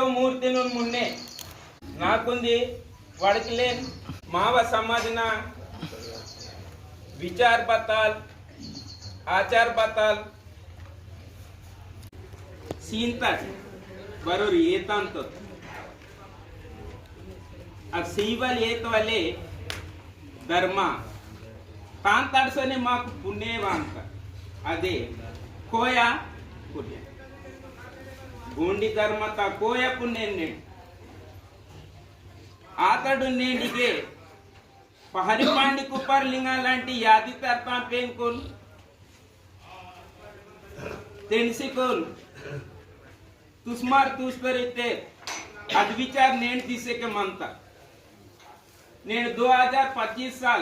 मूर्ति मुन्े वड़कलेन माव समाधन विचार पता आचार पता सीता बरूर ऐता तो वाले धर्म तड़सने पुण्यवां अदे को గోండి ధర్మత కోయ పుణ్యన్నే ఆతడు నేడిగే పహరి పాండి కుప్పర్ లింగ లాంటి యాది తర్తా పెంకుల్ తెన్సికుల్ తుస్మార్ తూస్పరితే అది విచార్ నేను తీసేకే మంత నేను దో हजार पच्चीस साल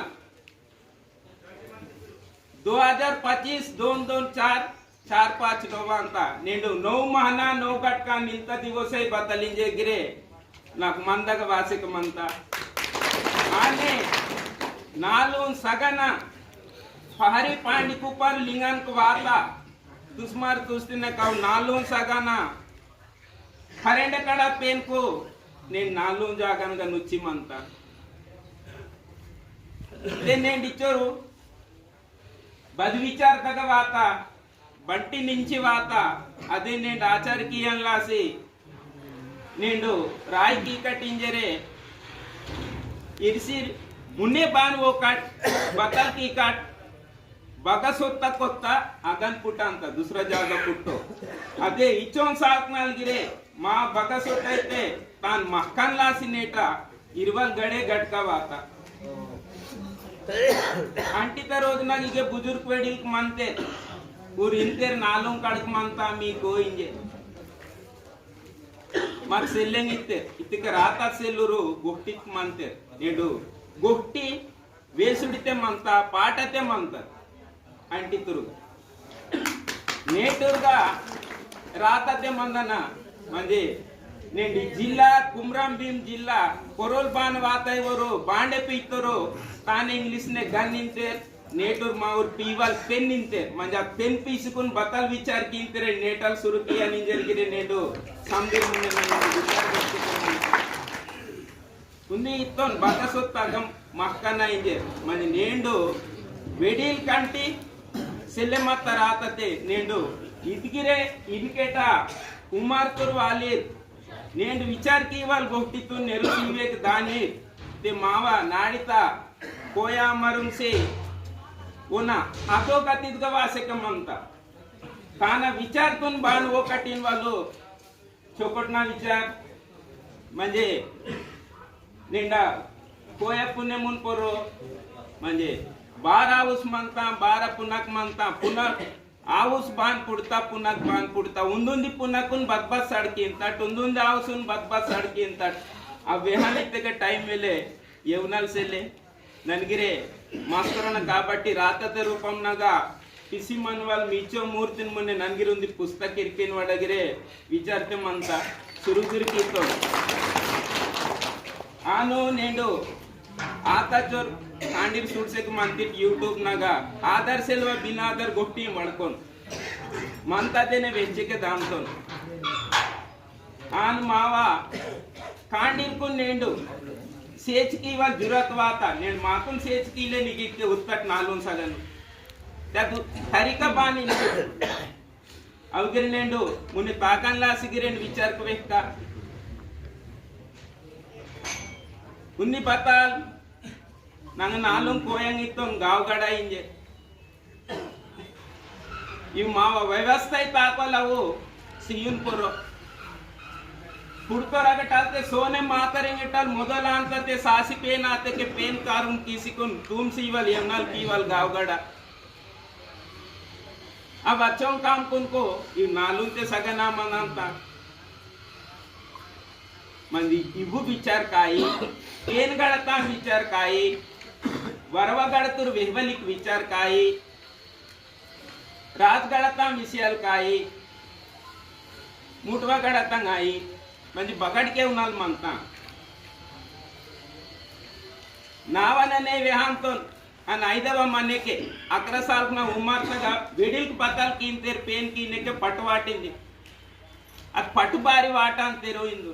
2025 दोन दोन चार चार पाच ಅಂತ నేను నౌ మహనా నౌ గట్క నింత దివసై బతలింజే గిరే నాకు మందగ వాసిక మంత ఆనే నాలు సగన పహరి పాండి కుప్పర్ లింగానికి వాత తుస్మార్ చూస్తున్న కావు నాలు సగన హరెండ కడ పేన్కు నేను నాలు జాగనగా నుచ్చిమంతా నేను ఇచ్చోరు బది విచారతగ వాత బట్టి నుంచి వాత అది నేను ఆచారికీయంలాసి నిండు రాయి కీకటింజరే ఇరిసి మున్నే బాన్ ఓ కట్ బకల్ కీ కట్ बगा सोता कोत्ता अगन पुट ಅಂತ दुसरा जागा पुट्टो ಅದೇ ಇಚ್ಚೋನ್ ಸಾಕ್ ನಾಲ್ಗಿರೆ ಮಾ ಬಗ ಸೊತ್ತೈತೆ ತಾನ್ ಮಕ್ಕನ್ ಲಾಸಿ ನೇಟ ಇರುವಲ್ ಗಡೆ ಗಟ್ಕವಾತ ಅಂಟಿತ ರೋಜ್ ನಾಗಿಗೆ ಬುಜುರ್ಗ್ ವೇಡಿಲ್ಕ್ ಮಂತೆ ಊರ್ ಇಂತೇರ್ ನಾಲುಂ ಕಡಕ್ ಮಂತ మీ గోయింజೆ మాకు సెల్లెంగ్ ఇస్తే ఇతిక రాత సెల్లురు గుహ్టిక్ మంతే నేడు గుహ్టి వేసుడితే మంత పాటతే మంత అంటితురు నేటురుగా రాతతే మందన మంది నేను ಜಿಲ್ಲಾ ಕುಮ್ರಾಂ ಭೀಮ್ ಜಿಲ್ಲಾ ಕೊರೋಲ್ ಬಾನ್ ವಾತ ಇವರು ಬಾಂಡೆ ಪೀತ್ತರು ತಾನು ಇಂಗ್ಲಿಷ್ ನೆ ಗನ್ ನಿಂತೆ నేటూర్ మా ఊరు పీవాల్ పెన్ ఇంతే ಇಂತೆ ಮಂಜ ಪೆನ್ ಪೀಸ್ಕೊಂಡ್ ಬತಾಲ್ ವಿಚಾರ ಕಿಂತಿರೆ నేటాలు ಸುರುಕಿಯ అని జరిగిన ಸಂಬೀರ್ ఉంది ఇత్తోన్ బత సొత్తగం మక్కన ఇంజే మంది నేండు వెడీల్ కంటి సెల్లెమ్మ తర్వాత నేండు ఇదిగిరే ఇదికేట ఉమార్తురు వాలీర్ నేను విచారికి ఇవాళ గొప్పతు నెరు దాని. మావ నాడిత కోయామరుంసి पुन्हा हातोकातीत गवा असे म्हणता? काना विचारतून बाण व हो कठीण वालो छोकटना विचार. म्हणजे निंडा कोया पुणे म्हणून पोरो. म्हणजे बारा आऊस मानता बारा पुनाक मानता पुन्हा आऊस बाण पुडता पुनाक बाण पुडता उंदुंदी पुनाकून बदबाद साडकी येतात उंदुंदी आऊसून बदबाद साडकी येतात ಆ ವಿಹಾನಕ್ಕೆ ಟೈಮ್ ಮೇಲೆ ಯವ್ನಲ್ಲಿ ಸೆಲೆ ननगिरे ಮಾಸ್ತರನ ಕಾಬಟ್ಟಿ ರಾತದ ರೂಪಂನಾಗ ಪಿಸಿಮನ್ವಲ್ ಮಿಚೋ ಮೂರ್ತಿನ ಮುನ್ನೆ ನನ್ಗಿರೊಂದು ಪುಸ್ತಕ ಇರ್ಪಿನ ಒಳಗಿರೆ ವಿಚಾರ್ತೆ ಅಂತ ಸುರುಗಿರ್ಕಿತ್ತು ಆನು ನೇಂಡು ಆತ ಜೋರ್ ಕಾಂಡಿರ್ ಸುಡ್ಸಕ್ ಮಂತಿಟ್ ಯೂಟ್ಯೂಬ್ನಾಗ ಆಧಾರ್ ಸೆಲ್ವ ಬಿನ್ ಆಧಾರ್ ಗೊಟ್ಟಿ ಮಾಡ್ಕೊಂಡು ಮಂತದೇನೆ ವೆಚ್ಚಕ್ಕೆ ದಾಮ್ತೋನು ಆನು ಮಾವ ಕಾಂಡಿರ್ಕೊಂಡು ನೇಂಡು సేచికీ వా జురత్వాత నేను మాత్రం సేచికీలే నీకు ఇచ్చే ఉత్పత్తి నాలుగు సగను హరిక బాణి అవిగిరి నేండు ముని పాకంలా సిగిరేని విచారకు వేక్క ఉన్ని పతాల్ నాకు నాలుగు కోయంగిత్వం గావుగడాయింజే ఇవి మా వ్యవస్థ తాకలవు సియున్ పురో ಹುಡ್ಕೋರಾಗಟಾಲ್ತೆ ಸೋನೆ ಮಾತರಿಂಗಿಟ್ಟಲ್ ಮೊದಲ ಅಂತತೆ ಸಾಸಿ ಪೇನ್ ಆತಕ್ಕೆ ಪೇನ್ ಕಾರುನ್ ಕೀಸಿಕೊನ್ ತೂಮ್ಸಿ ಇವಲ್ ಎಮ್ನಲ್ ಕೀವಲ್ ಗಾವ್ಗಡ अब अच्छा काम कुनको इव नालून ते सगळं ना मनांता म्हणजे इवू विचार काही पेन गळता विचार काही वरवा गळतूर वेहवलिक विचार काही रात गळता विसयल काही मुठवा गळता नाही మంచి బగడికే ఉన్నాను మనతా నావననే విహాంతో. అని ఐదవ మనకి అగ్రసాల్కున ఉమ్మార్తగా విడిల్కి బతాలు కీంతేరు పేన్ కీనకే పట్టు వాటింది అది పట్టుబారి వాటాన్ని తెరోయింది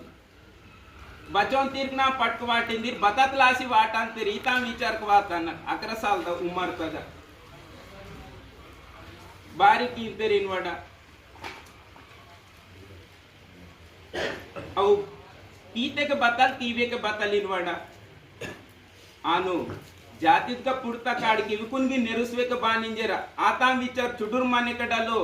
బచోన్ తీరికిన పట్టు వాటింది బతత్లాసి వాటాన్ని తెరు. ఈతాం విచారకు వాత అన్నారు ఉమ్మర్తగా ఉమ్మార్తగా కీంతేరు ఇన్వాడ. ಅವು ತೀತೆಗೆ ಬತ್ತಲ್ ತೀವೆಗೆ ಬತ್ತಲ್ ಇನ್ವಾಡ ಆನು ಜಾತಿದ್ಗ ಪುಡ್ತ ಕಾಡ್ಕಿ ವಿಕುನ್ಗಿ ನೆರೆಸ್ಬೇಕ ಬಾ ನಿಂಜರ ಆತಾಂ ವಿಚಾರ ಚುಡುರ್ ಮನೆ ಕಡಲು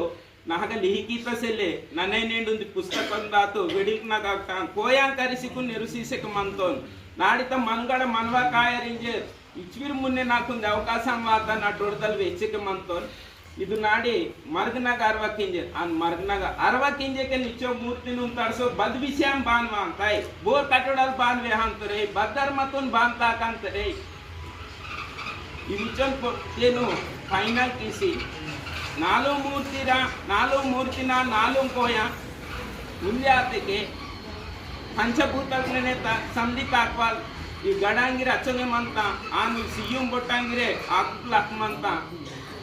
ನಾಗ ಲಿಹಿಕೀತ ಸೆಲ್ಲೆ ನನೇ ನೇಂಡುಂದು ಪುಸ್ತಕ ಒಂದಾತು ವಿಡಿಕ್ ನಾಗ ಆಗ್ತಾನ್ ಕೋಯಾಂಗ್ ಕರೆಸಿಕು ನೆರುಸೀಸಕ್ಕೆ ಮಂತೋನ್ ನಾಡಿತ ಮನ್ಗಡ ಮನ್ವ ಕಾಯರಿಂಜರ್ ಇಚ್ವಿರ್ ಮುನ್ನೆ ನಾಕೊಂದು ಅವಕಾಶ ಮಾತ ನಾ ದೊಡ್ಡದಲ್ಲಿ ವೆಚ್ಚಕ್ಕೆ ಮಂತೋನ್ ಇದು ನಾಡಿ ಮರ್ಗನಾಗ ಅರವ ಕಿಂಜೆ ಅನ್ ಮರ್ಗನಾಗ ಅರವ ಕಿಂಜೆಕೆ ನಿಚ್ಚೋ ಮೂರ್ತಿನ ತಡ್ಸೋ ಬದ್ ವಿಷಯಂ ಬಾನ್ವ ಅಂತಾಯ್. ಬೋರ್ ಕಟ್ಟಡಲ್ ಬಾನ್ವೆ ಅಂತಾರೆ ಬದ್ದರ್ ಮತ್ತೊಂದು ಬಾಂತಾಕಂತಾರೆ ಇಂಚನ್ ಕೊಟ್ಟೇನು ಫೈನಲ್ ಕಿಸಿ ನಾಲು ಮೂರ್ತಿರ, ನಾಲು ಮೂರ್ತಿನ, ನಾಲು ಕೋಯ ಹುಲ್ಯಾತಿಗೆ ಪಂಚಭೂತಗಳನ್ನೇ ತ ಸಂಧಿ ತಾಕ್ವಾಲ್ ಈ ಗಡಾಂಗಿರ ಅಚ್ಚನೆ ಮಂತ ಆನು ಸಿಯುಂ ಬೊಟ್ಟಂಗಿರೆ ಆಕುಕ್ಲು ಹಾಕ್ಮಂತ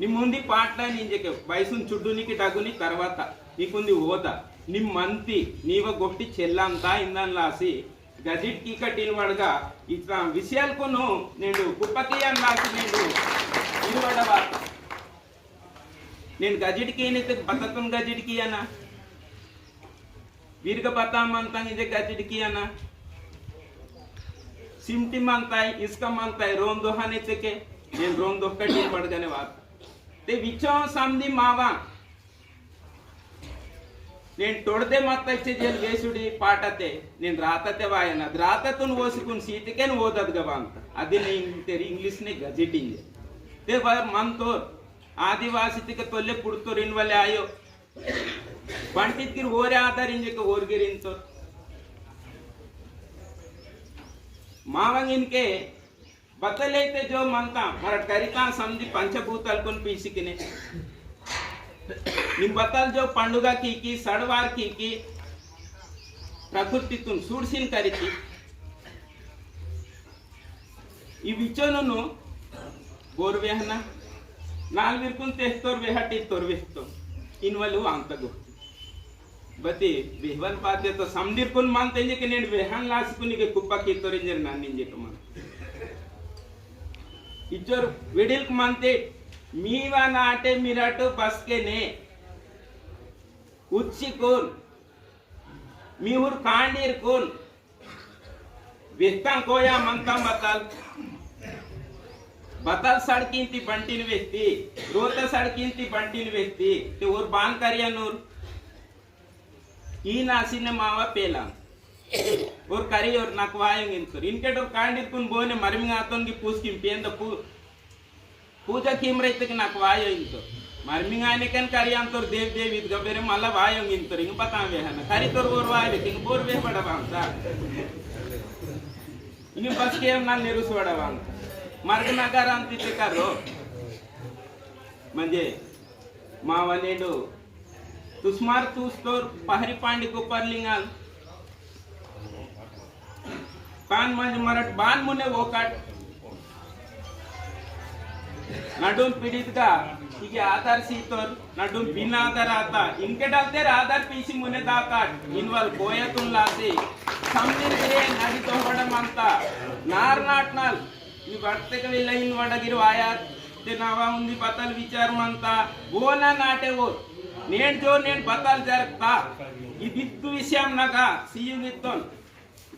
నిమ్ముంది ಪಾಟ್ಲ ನಿಂಜಕ್ಕೆ వయసుని చుడ్డు నీకు ಟಗುನಿ తర్వాత నీకుంది ఓత. నిమ్మంతి నీవ గొప్పి చెల్లంతా ఇందన్లాసి గజిట్ కీకటిని వాడుగా ఇట్లా విషయాలకును నేను కుప్పకి అన్లాసి నేను నిలబడవా? నేను గజిటికి అయితే బతకం గజిటికి అనా వీరిక బతామంతా ఇదే గజిటికి అనా సిమ్టి మంతాయి ఇసుక మంతాయి రోమ్ నేను రోమ్ దొహకటి పడగానే వాడతా. ते विचार सामनी मावा నేను తొడదే మత్త ఇచ్చేది వేసుడి పాటతే నేను రాతతే వాయన అది రాతతును ఓసుకుని సీతకేను ఓదదు గవ ಅಂತ అది నేను తెరి ఇంగ్లీష్ నే గజెటింగ్ ते मन तो आदिवासी तिके तोल्ले पुडतो रिनवले आयो पंडित गिर ओरे बदल लेते जो मनता मर करिता समझी पंचभूतल कुन पीसी किने నిమ్ బతల్ జో పండుగ కీకి సడవార్ కీకి ప్రకృతితున్ సూడ్సిన్ కరికి. ఈ విచోనను గోర్వేహన నాల్విర్కున్ తెహ్తోర్ వేహటి తోర్ వేహ్తో ఇన్వలు అంతగు. బతి విహవన్ పాద్యత సందిర్కున్ మంతెంజికి నేను వేహన్ లాసుకునికి కుప్పకి తోరింజర్ నన్నింజికి మనం. ఇద్దరు విడిల్కి మంది మీవా నాటే మీరటు బస్కెనే. ఉచ్చికోన్ మీ ఊరు కాండీర్ కోన్. విస్తాం కోయా మంతం బతాల్. బతాల్ సడకింతి బంటిని వ్యక్తి రోత సడకింతి బంటిని వ్యక్తి ఊరు బాన్ కరియనూర్ ఈ నా సినిమావా పేలాం. ಅವ್ರು ಕರಿ ಅವ್ರು ನಾಲ್ಕು ವಾಯಂಗ್ ಇನ್ಸರ್ ಇನ್ಕೆಟ್ ಅವ್ರು ಕಾಂಡಿದ್ಕೊಂಡು ಬೋನೆ ಮರಿಮಿಂಗ್ ಆತೋನ್ಗೆ ಪೂಸ್ಕಿಂಪಿ ಎಂದ ಪೂ ಪೂಜಾ ಕೀಮ್ರೈತಕ್ಕೆ ನಾಲ್ಕು ವಾಯ ಇಂತು ಮರ್ಮಿಂಗ್ ಆನೆಕನ್ ಕರಿ ಅಂತೋರ್ ದೇವ್ ದೇವ್ ಇದ್ಗ ಬೇರೆ ಮಲ್ಲ ವಾಯಂಗ್ ಇಂತೋರ್ ಹಿಂಗ್ ಬತಾವೆ ಹನ ಕರಿ ತೋರ್ ಬೋರ್ ವಾಯ್ ಹಿಂಗ್ ಬೋರ್ ಬೇ ಬಡವ ಅಂತ ಹಿಂಗ್ ಬಸ್ ಕೇಮ್ ನಾನು ನಿರುಸ್ ಬಡವ ಅಂತ ಮರ್ಗ ನಗರ ಅಂತಿದ್ದೆ ಕರು ಮಂಜೆ ಮಾವನೇಡು ಸುಸ್ಮಾರ್ ತೂಸ್ತೋರ್ ಪಹರಿ ಪಾಂಡಿ ಗೋಪಾಲಿಂಗಲ್ पान म्हणजे मराठ बाण मुने ओकाट ನಡುಮ್ ಪಿಡಿದ್ಗ ಈಗ ಆಧಾರ್ ಸೀತೋರ್ ನಡುಮ್ ಬಿನ್ ಆಧಾರ್ ಆತ ಇನ್ಕೆಡಲ್ದೇರ್ ಆಧಾರ್ ಪಿಸಿ ಮುನೆ ದಾಕಾಟ್ ಇನ್ವಲ್ ಗೋಯತುನ್ ಲಾಸಿ ಸಮ್ಮಿಂದ್ರೆ ನಡಿ ತೋಡಮ್ ಅಂತ ನಾರ್ ನಾಟ್ನಲ್ ಈ ವರ್ತಕವಿಲ್ಲ ಇನ್ ಒಡಗಿರುವ ಆಯಾತ್ ನಾವ ಉಂದಿ ಬತಲ್ ವಿಚಾರ ಅಂತ ಗೋನ ನಾಟೆ ಓ ನೇಣ್ ಜೋ ನೇಣ್ ಬತಲ್ ಜರ್ತಾ ಇದಿತ್ತು ವಿಷಯ ನಗ ಸಿಯುಗಿತ್ತೋನ್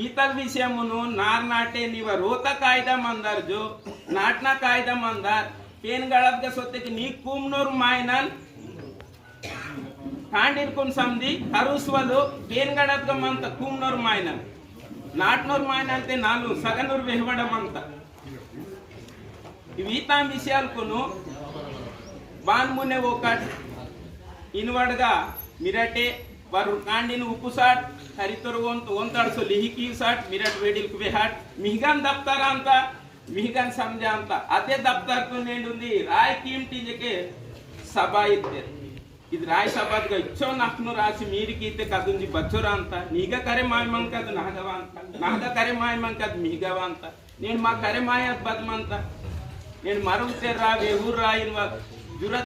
ఇతర విషయమును నార్నాటే నీవ రోత కాగితం అందారు జో నాట్న కాగితం అందార్ పేన్ గడపక సొత్తికి నీ కూమ్నూరు మాయనల్. కాండిర్కున్ సంది కరుస్వలు పేన్ గడపక మంత కూమ్నూరు మాయనల్. నాట్నూరు మాయనంతే నాలు సగనూరు వెహబడం అంత ఇవి తాం విషయాలకును బాన్మునే ఒకటి ఇన్వడ్గా మిరటే वारून कांडीन उकुसाट हरितर ओंत ओंताडसो लिहिकी साट मिरट वेडिल कुबेहाट मिहिगान दफ्तर అంతా మిహిగాన్ సంజ అంత అదే దప్తర్తో నిండుంది రాయ్ కీమ్ టీజకే సభ ఇద్దే ఇది రాయ్ సభగా ఇచ్చో నక్ను రాసి మీరికి ఇతే కదుంజి బచ్చోరా అంత నీగ కరే మాయమం కదు నాగవా అంత నాగ కరే మాయమం కదు మిహిగవా అంత నేను మా కరే మాయ బద్మంత నేను మరుగుతే రా వేహూరు రాయిన జుర